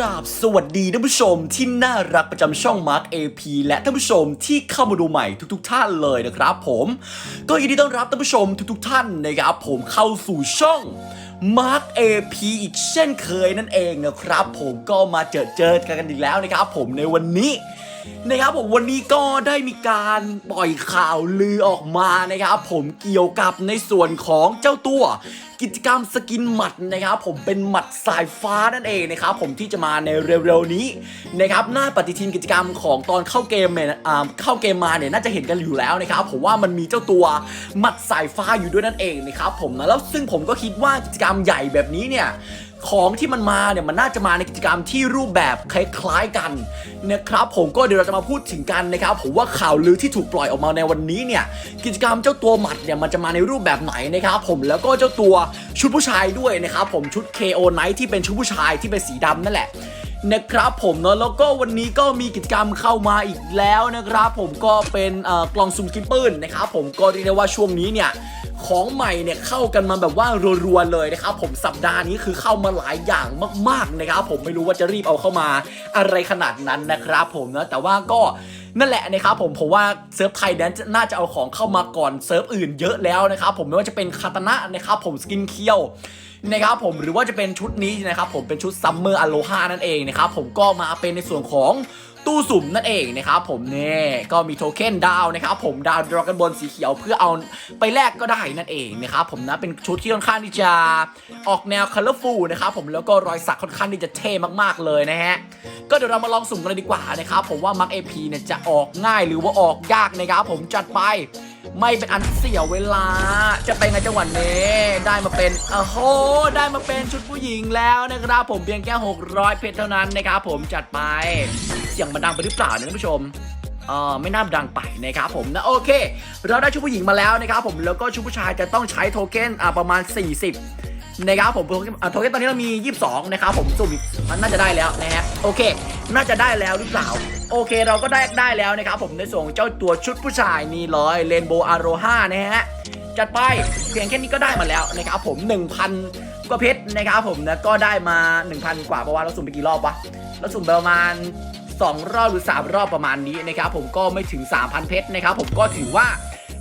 ราบสวัสดีท่านผู้ชมที่น่ารักประจำช่องมาร์ค AP และท่านผู้ชมที่เข้ามาดูใหม่ทุก ๆ ท่านเลยนะครับ ผม ก็ยินดีต้อนรับท่านผู้ชมทุก ๆ ท่านนะครับผมเข้าสู่ช่องมาร์ค AP อีกเช่นเคยนั่นเองนะครับ ผมก็มาเจอเจอกันอีกแล้วนะครับ ผมในวันนี้ นะครับผมวันนี้ก็ได้มีการปล่อยข่าวลือออกมานะครับผมเกี่ยวกับในส่วนของเจ้าตัวกิจกรรมสกินหมัดนะครับผมเป็นหมัดสายฟ้านั่นเองนะครับผมที่จะมาในเร็วๆนี้นะครับหน้าปฏิทินกิจกรรมของตอนเข้าเกมเนี่ยอ่าเข้าเกมมาเนี่ยน่าจะเห็นกันอยู่แล้วนะครับผมว่ามันมีเจ้าตัวหมัดสายฟ้าอยู่ด้วยนั่นเองนะครับผมนะแล้วซึ่งผมก็คิดว่ากิจกรรมใหญ่แบบนี้เนี่ย ของที่มันมาเนี่ยมันน่าจะมาในกิจกรรมที่รูปแบบคล้ายๆกันนะครับผมก็เดี๋ยวเราจะมาพูดถึงกันนะครับผมว่าข่าวลือที่ถูกปล่อยออกมาในวันนี้เนี่ยกิจกรรมเจ้าตัวหมัดเนี่ยมันจะมาในรูปแบบไหนนะครับผมแล้วก็เจ้าตัวชุดผู้ชายด้วยนะครับผมชุด KO Night ที่เป็นชุดผู้ชายที่เป็นสีดำนั่นแหละนะครับผมเนาะแล้วก็วันนี้ก็มีกิจกรรมเข้ามาอีกแล้วนะครับผมก็เป็นกล่องซุ่มกินปืนนะครับผมก็เรียกได้ว่าช่วงนี้เนี่ย ของใหม่เนี่ยเข้ากันมาแบบว่ารัวๆเลยนะครับผมสัปดาห์นี้คือเข้ามาหลายอย่างมากๆนะครับผมไม่รู้ว่าจะรีบเอาเข้ามาอะไรขนาดนั้นนะครับผมนะแต่ว่าก็นั่นแหละนะครับผมผมว่าเซิร์ฟไทยแดนน่าจะเอาของเข้ามาก่อนเซิร์ฟอื่นเยอะแล้วนะครับผมไม่ว่าจะเป็นคาตานะนะครับผมสกินเคียว นะครับผมหรือว่าจะเป็นชุดนี้นะครับผมเป็นชุดซัมเมอร์อโลฮานั่นเองนะครับผมก็มาเป็นในส่วนของตู้สุ่มนั่นเองนะครับผมเนี่ยก็มีโทเค็นดาวนะครับผมดาวดรอกันบนสีเขียวเพื่อเอาไปแลกก็ได้นั่นเองนะครับผมนะเป็นชุดที่ค่อนข้างที่จะออกแนวคัลเลอร์ฟูลนะครับผมแล้วก็รอยสักค่อนข้างที่จะเท่มากๆเลยนะฮะก็เดี๋ยวเรามาลองสุ่มกันเลยดีกว่านะครับผมว่ามักเอพีเนี่ยจะออกง่ายหรือว่าออกยากนะครับผมจัดไป ไม่เป็นอันเสียเวลา จะไปในจังหวัดนี้ ได้มาเป็นโอ้โหได้มาเป็นชุดผู้หญิงแล้วนะครับผมเพียงแค่ 600 เพชรเท่านั้นนะครับผมจัดไป เสียงมันดังไปหรือเปล่าเนี่ยท่านผู้ชมเออไม่น่าดังไปนะครับผมนะโอเค เราได้ชุดผู้หญิงมาแล้วนะครับผมแล้วก็ชุดผู้ชายจะต้องใช้โทเค็นอ่าประมาณ 40 นะครับผมโทเค็นตอนนี้เรามี 22 นะครับผมสุ่มมันน่าจะได้แล้วนะฮะโอเค น่าจะได้แล้วหรือเปล่า โอเคเราก็ได้ได้แล้วนะครับผมในส่วนของเจ้าตัวชุดผู้ชายนี่เลยเรนโบว์อาโรฮานะฮะจัดไปเพียงแค่นี้ก็ได้มาแล้วนะครับผม 1,000 กว่าเพชรนะครับผมนะก็ได้มา 1,000 กว่าเพราะว่าเราสุ่มไปกี่รอบวะเราสุ่มประมาณ 2 รอบหรือ 3 รอบประมาณนี้นะครับผมก็ไม่ถึง 3,000 เพชรนะครับผมก็ถือว่า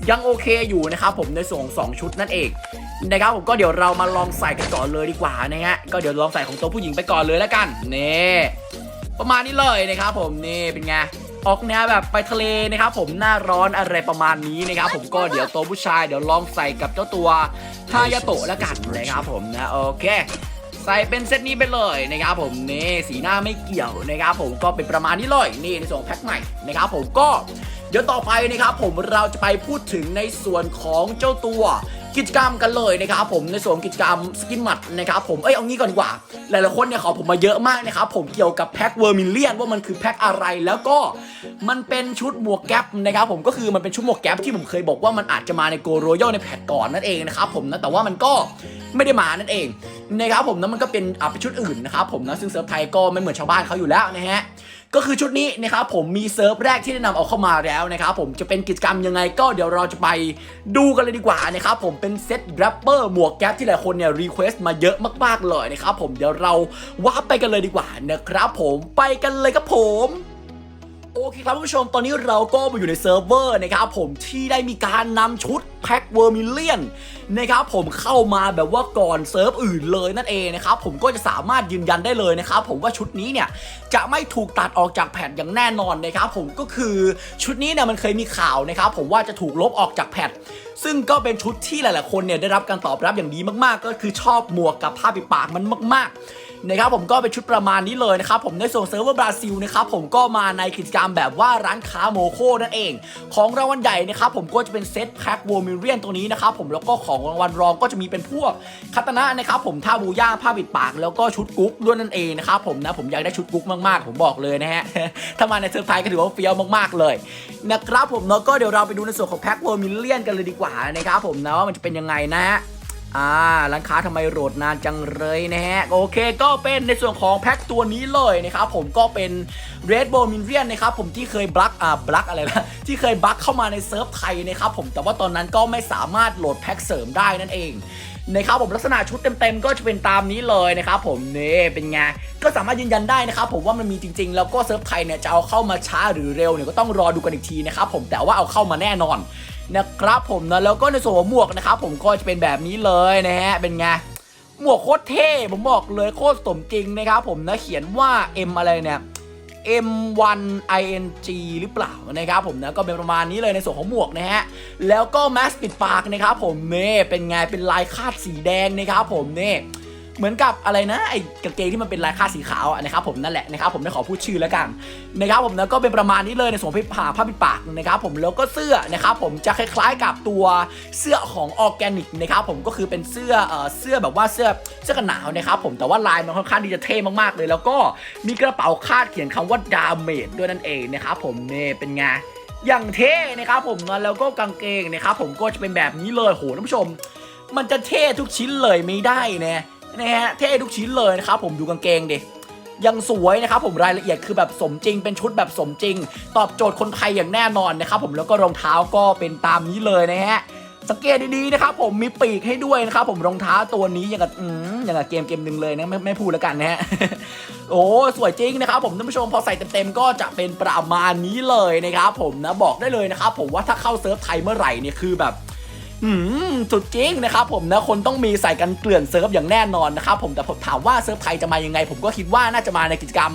ยังโอเคอยู่นะครับผมในส่วนของสองชุดนั่นเอง นะครับผมก็เดี๋ยวเรามาลองใส่กันก่อนเลยดีกว่านะฮะก็เดี๋ยวลองใส่ของตัวผู้หญิงไปก่อนเลยแล้วกันนี่ประมาณนี้เลยนะครับผมนี่เป็นไงออกแนวแบบไปทะเลนะครับผมหน้าร้อนอะไรประมาณนี้นะครับผมก็เดี๋ยวตัวผู้ชายเดี๋ยวลองใส่กับเจ้าตัวฮายาโตะแล้วกันนะครับผมนะโอเคใส่เป็นเซตนี้ไปเลยนะครับผมนี่สีหน้าไม่เกี่ยวนะครับผมก็เป็นประมาณนี้เลยนี่ในส่วนของแพ็คใหม่นะครับผมก็เดี๋ยวต่อไปนะครับผมเราจะไปพูดถึงในส่วนของเจ้าตัว กิจกรรมกันเลยนะครับผมในส่วนกิจกรรมสกินหมัดนะครับผมเอ้ยเอางี้ก่อนดีกว่า หลายๆคนเนี่ยขอผมมาเยอะมากนะครับผมเกี่ยวกับแพ็คเวอร์มิเลียนว่ามันคือแพ็คอะไรแล้วก็มันเป็นชุดหมวกแก๊ปนะครับผมก็คือมันเป็นชุดหมวกแก๊ปที่ผมเคยบอกว่ามันอาจจะมาในโกโรยัลในแพทก่อนนั่นเองนะครับผมนะแต่ว่ามันก็ไม่ได้มานั่นเองนะครับผมนะมันก็เป็นอ่าเป็นชุดอื่นนะครับผมนะซึ่งเซิร์ฟไทยก็ไม่เหมือนชาวบ้านเขาอยู่แล้วนะฮะ ก็คือชุดนี้นะครับผมมีเซิร์ฟแรกที่ได้นำเอาเข้ามาแล้วนะครับผมจะเป็นกิจกรรมยังไงก็เดี๋ยวเราจะไปดูกันเลยดีกว่านะครับผมเป็นเซตแรปเปอร์หมวกแก๊ปที่หลายคนเนี่ยรีเควสต์มาเยอะมากๆเลยนะครับผมเดี๋ยวเราว่าไปกันเลยดีกว่านะครับผมไปกันเลยครับผม โอเคครับผู้ชมตอนนี้เราก็มาอยู่ในเซิร์ฟเวอร์นะครับผมที่ได้มีการนำชุดแพ็คเวอร์มิเลียนนะครับผมเข้ามาแบบว่าก่อนเซิร์ฟอื่นเลยนั่นเองนะครับผมก็จะสามารถยืนยันได้เลยนะครับผมว่าชุดนี้เนี่ยจะไม่ถูกตัดออกจากแผ่นอย่างแน่นอนนะครับผมก็คือชุดนี้เนี่ยมันเคยมีข่าวนะครับผมว่าจะถูกลบออกจากแผ่นซึ่งก็เป็นชุดที่หลาย ๆ คนเนี่ยได้รับการตอบรับอย่างดีมาก ๆ ก็คือชอบหมวกกับผ้าปิดปากมันมาก ๆ นะครับผมก็เป็นชุดประมาณนี้เลยนะครับผมในส่วนเซิร์ฟเวอร์บราซิลนะครับผมก็มาในกิจกรรมแบบว่าร้านค้าโมโคนั่นเอง ของรางวัลใหญ่นะครับผมก็จะเป็นเซตแพ็คโวมิเรียนตัวนี้นะครับผมแล้วก็ของรางวัลรองก็จะมีเป็นพวกคาตนะนะครับผมท่าบูย่าผ้าปิดปาก แล้วก็ชุดกุ๊กด้วยนั่นเองนะครับผมนะผมอยากได้ชุดกุ๊กมากๆ ผมบอกเลยนะฮะถ้ามาในเซิร์ฟไทยก็ถือว่าเฟี้ยวมากๆเลยนะครับผมเนาะก็เดี๋ยวเราไปดูในส่วนของแพ็คโวมิเลียนกันเลยดีกว่านะครับผมนะว่ามันจะเป็นยังไงนะฮะ อ่าร้านค้าทำไมโหลดนานจังเลยนะฮะ โอเคก็เป็นในส่วนของแพ็คตัวนี้เลยนะครับผมก็เป็น Red b o l m i n r i a n นะครับผมที่เคยบลักอ่าบลักอะไรนะที่เคยบลักเข้ามาในเซิร์ฟไทยนะครับผมแต่ว่าตอนนั้นก็ไม่สามารถโหลดแพ็คเสริมได้นั่นเองนะครับผมลักษณะชุดเต็มๆ ก็จะเป็นตามนี้เลยนะครับผมนี่เป็นไงก็สามารถยืนยันได้นะครับผมว่ามันมีจริง ๆ แล้วก็เซิร์ฟไทยเนี่ยจะเอาเข้ามาช้าหรือเร็วเนี่ยก็ต้องรอดูกันอีกทีนะครับผมแต่ว่าเอาเข้ามาแน่นอน นะครับผมนะแล้วก็ในส่วนของหมวกนะครับผมก็จะเป็นแบบนี้เลยนะฮะเป็นไงหมวกโคตรเท่ผมบอกเลยโคตรสมจริงนะครับผมนะเขียนว่า M อะไรเนี่ย M1ING หรือเปล่านะครับผมนะก็เป็นประมาณนี้เลยในส่วนของหมวกนะฮะแล้วก็แมสปิดปากนะครับผมเน่เป็นไงเป็นลายคาดสีแดงนะครับผมเน่ เหมือนกับอะไรนะไอ้กางเกงที่มันเป็นลายคาดสีขาวนะครับผมนั่นแหละนะครับผมไม่ขอพูดชื่อแล้วกันนะครับผมนะก็เป็นประมาณนี้เลยในส่วนของผ้าผ้าปิดปากนะครับผมแล้วก็เสื้อนะครับผมจะคล้ายๆกับตัวเสื้อของออร์แกนิกนะครับผมก็คือเป็นเสื้อเอ่อเสื้อแบบว่าเสื้อเสื้อกันหนาวนะครับผมแต่ว่าลายมันค่อนข้างที่จะเท่มากๆเลย แล้วก็มีกระเป๋าคาดเขียนคำว่าดาเมจด้วยนั่นเองนะครับผมเนี่เป็นไงอย่างเท่นะครับผมนะแล้วก็กางเกงนะครับผมก็จะเป็นแบบนี้เลยโหท่านผู้ชม มันจะเท่ทุกชิ้นเลยไม่ได้นะ นะฮะเท่ทุกชิ้นเลยนะครับผมดูกางเกงดิยังสวยนะครับผมรายละเอียดคือแบบสมจริง เป็นชุดแบบสมจริง ตอบโจทย์คนไทยอย่างแน่นอนนะครับผมแล้วก็รองเท้าก็เป็นตามนี้เลยนะฮะสังเกตดีๆนะครับผมมีปีกให้ด้วยนะครับผมรองเท้าตัวนี้อย่างกับอืมอย่างกับเกมเกมหนึ่งเลยนะไม่ไม่พูดแล้วกันนะฮะโอ้สวยจริงนะครับผมท่านผู้ชมพอใส่เต็มๆก็จะเป็นประมาณนี้เลยนะครับผมนะบอกได้เลยนะครับผมว่าถ้าเข้าเซิร์ฟไทยเมื่อไหร่เนี่ยคือแบบ อืมสุดจริงนะครับผมนะคนต้องมีใส่กันเกลื่อนเซิร์ฟอย่างแน่นอนนะครับผมแต่ผมถามว่าเซิร์ฟไทยจะมายังไง ผมก็คิดว่าน่าจะมาในกิจกรรม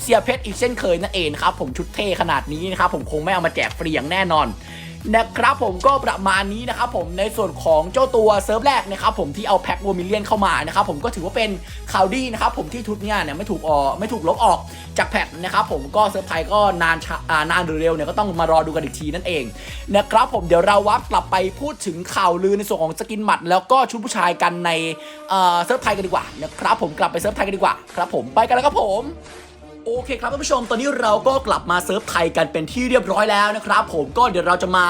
เสียเพชรอีกเช่นเคยนั่นเองครับผมชุดเท่ขนาดนี้นะครับผมคงไม่เอามาแจกฟรีอย่างแน่นอน นะครับผมก็ประมาณนี้นะครับผมในส่วนของเจ้าตัวเซิร์ฟแรกนะครับผมที่เอาแพ็คโวมิเลียนเข้ามานะครับผมก็ถือว่าเป็นข่าวดีนะครับผมที่ทุกเนี่ยเนี่ยไม่ถูกออไม่ถูกลบออกจากแพทนะครับผมก็เซิร์ฟไทยก็นานชานานหรือเร็วเนี่ยก็ต้องมารอดูกันอีกทีนั่นเองนะครับผมเดี๋ยวเราวับกลับไปพูดถึงข่าวลือในส่วนของสกินหมัด แล้วก็ชุดผู้ชายกันในเอ่อเซิร์ฟไทยกันดีกว่านะครับผมกลับไปเซิร์ฟไทยกันดีกว่าครับผมไปกันแล้วครับผม โอเคครับท่านผู้ชม ตอนนี้เราก็กลับมาเซิร์ฟไทยกันเป็นที่เรียบร้อยแล้วนะครับ ผมก็เดี๋ยวเราจะมา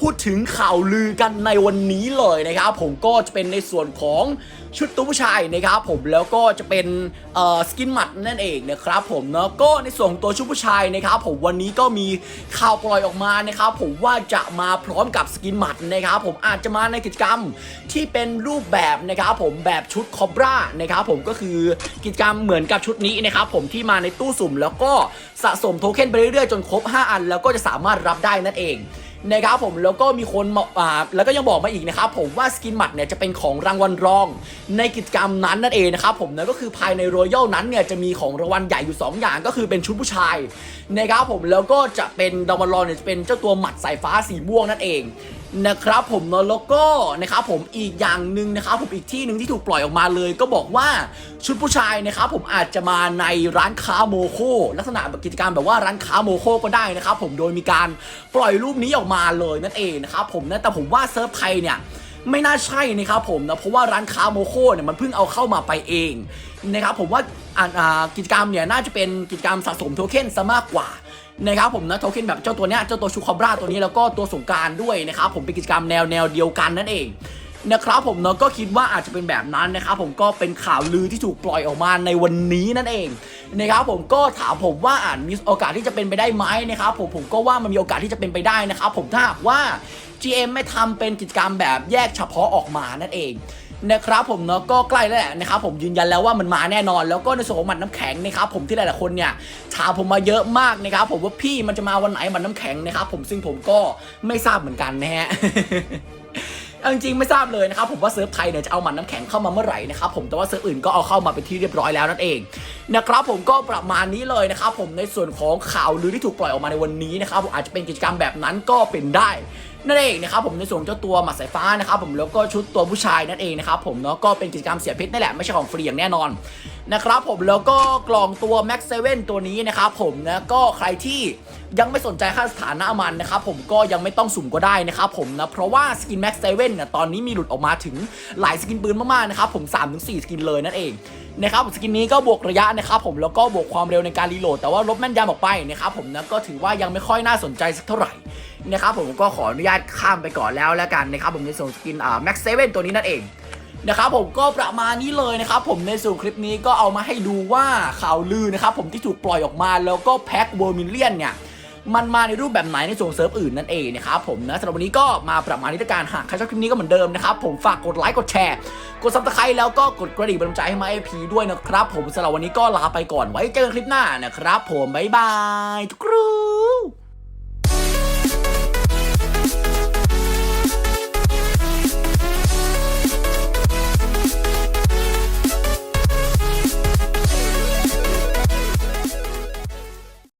พูดถึงข่าวลือกันในวันนี้เลยนะครับ ผมก็จะเป็นในส่วนของ ชุดตัวผู้ชายนะครับผมแล้วก็จะเป็นสกินหมัดนั่นเองนะครับผมเนาะก็ในส่วนของตัวชุดผู้ชายนะครับผมวันนี้ก็มีข่าวปล่อยออกมานะครับผมว่าจะมาพร้อมกับสกินหมัดนะครับผมอาจจะมาในกิจกรรมที่เป็นรูปแบบนะครับผมแบบชุดคอบรานะครับผมก็คือกิจกรรมเหมือนกับชุดนี้นะครับผมที่มาในตู้สุ่มแล้วก็สะสมโทเค็นไปเรื่อยๆจนครบ 5 อัน แล้วก็จะสามารถรับได้นั่นเอง นะครับผมแล้วก็มีคนมาอ่าแล้วก็ยังบอกมาอีกนะครับผมว่าสกินหมัดเนี่ยจะเป็นของรางวัลรอง ในกิจกรรมนั้นนั่นเองนะครับผมนะก็คือภายในรอยัลนั้นเนี่ยจะมีของรางวัลใหญ่อยู่ 2 อย่างก็คือเป็นชุดผู้ชายนะครับผมแล้วก็จะเป็นดางวัลรองเนี่ยจะเป็นเจ้าตัวหมัดสายฟ้าสีม่วงนั่นเอง นะครับผมเนาะแล้วก็นะครับผมอีกอย่างหนึ่งนะครับผมอีกที่หนึ่งที่ถูกปล่อยออกมาเลย ก็บอกว่าชุดผู้ชายนะครับผมอาจจะมาในร้านค้าโมโคลักษณะแบบกิจการมแบบว่าร้านค้าโมโคก็ได้นะครับผมโดยมีการปล่อยรูปนี้ออกมาเลยนั่นเองนะครับผมนะแต่ผมว่าเซิร์ฟไทยเนี่ยไม่น่าใช่นะครับผมนะเพราะว่าร้านค้าโมโคเนี่ยมันเพิ่งเอาเข้ามาไปเองนะครับผมว่าอ่าอ่ากิจกรรมเนี่ยน่าจะเป็นกิจกรรมสะสมโทเค็นซะมากกว่า นะครับผมนะโทเค็นแบบเจ้าตัวเนี้ยเจ้าตัวชูคอบราตัวนี้แล้วก็ตัวสงการด้วยนะครับผมเป็นกิจกรรมแนวแนวเดียวกันนั่นเองนะครับผมเนาะก็คิดว่าอาจจะเป็นแบบนั้นนะครับผมก็เป็นข่าวลือที่ถูกปล่อยออกมาในวันนี้นั่นเองนะครับผมก็ถามผมว่าอาจมีโอกาสที่จะเป็นไปได้ไหมนะครับผมผมก็ว่ามันมีโอกาสที่จะเป็นไปได้นะครับผมถ้าหากว่า GM ไม่ทำเป็นกิจกรรมแบบแยกเฉพาะออกมานั่นเอง นะครับผมเนาะก็ใกล้แล้วแหละนะครับผมยืนยันแล้วว่ามันมาแน่นอน แล้วก็ในส่วนของหมัดน้ำแข็งนะครับผมที่หลายๆคนเนี่ยถามผมมาเยอะมากนะครับผมว่าพี่มันจะมาวันไหนหมัดน้ำแข็งนะครับผมซึ่งผมก็ไม่ทราบเหมือนกันนะฮะจริงๆไม่ทราบเลยนะครับผมว่าเซิร์ฟไทยเนี่ยจะเอาหมันน้ำแข็งเข้ามาเมื่อไหร่นะครับผมแต่ว่าเซิร์ฟอื่นก็เอาเข้ามาเป็นที่เรียบร้อยแล้วนั่นเองนะครับผมก็ประมาณนี้เลยนะครับผมในส่วนของข่าวลือที่ถูกปล่อยออกมาในวันนี้นะครับผมอาจจะเป็นกิจกรรมแบบนั้นก็เป็นได้ นั่นเองนะครับผมในส่วนเจ้าตัวหมัดสายฟ้านะครับผมแล้วก็ชุดตัวผู้ชายนั่นเองนะครับผมเนาะก็เป็นกิจกรรมเสียเพชรนั่นแหละไม่ใช่ของฟรีอย่างแน่นอนนะครับผมแล้วก็กล่องตัว Max 7 ตัวนี้นะครับผมนะก็ใครที่ยังไม่สนใจค่าสถานะมันนะครับผมก็ยังไม่ต้องสุ่มก็ได้นะครับผมนะเพราะว่าสกิน Max 7เนี่ยตอนนี้มีหลุดออกมาถึงหลายสกินปืนมากๆนะครับผม 3-4 สกินเลยนั่นเองนะครับสกินนี้ก็บวกระยะนะครับผมแล้วก็บวกความเร็วในการรีโหลดแต่ว่าลบแม่นยำออกไปนะครับผมนะก็ถือว่ายังไม่ค่อยน่าสนใจสักเท่าไหร่นะครับผมก็ขออนุญาตข้ามไปก่อนแล้วแล้วกันนะครับผมในส่วนสกินอ่าแม็กเซเวนตัวนี้นั่นเอง นะครับผมก็ประมาณนี้เลยนะครับผมในส่วนคลิปนี้ก็เอามาให้ดูว่าข่าวลือนะครับผมที่ถูกปล่อยออกมาแล้วก็แพ็คเวอร์มิเลียนเนี่ยมันมาในรูปแบบไหนในส่วนเซิร์ฟอื่นนั่นเองนะครับผมนะสำหรับวันนี้ก็มาประมาณนี้ละกันหากใครชอบคลิปนี้ก็เหมือนเดิมนะครับผมฝากกดไลค์กดแชร์ กดซับสไครต์แล้วก็กดกระดิ่งเป็นกำลังใจให้มาไอพีด้วยนะครับ ผมสำหรับวันนี้ก็ลาไปก่อนไว้เจอกันคลิปหน้านะครับ ผมบ๊ายบายทุกครู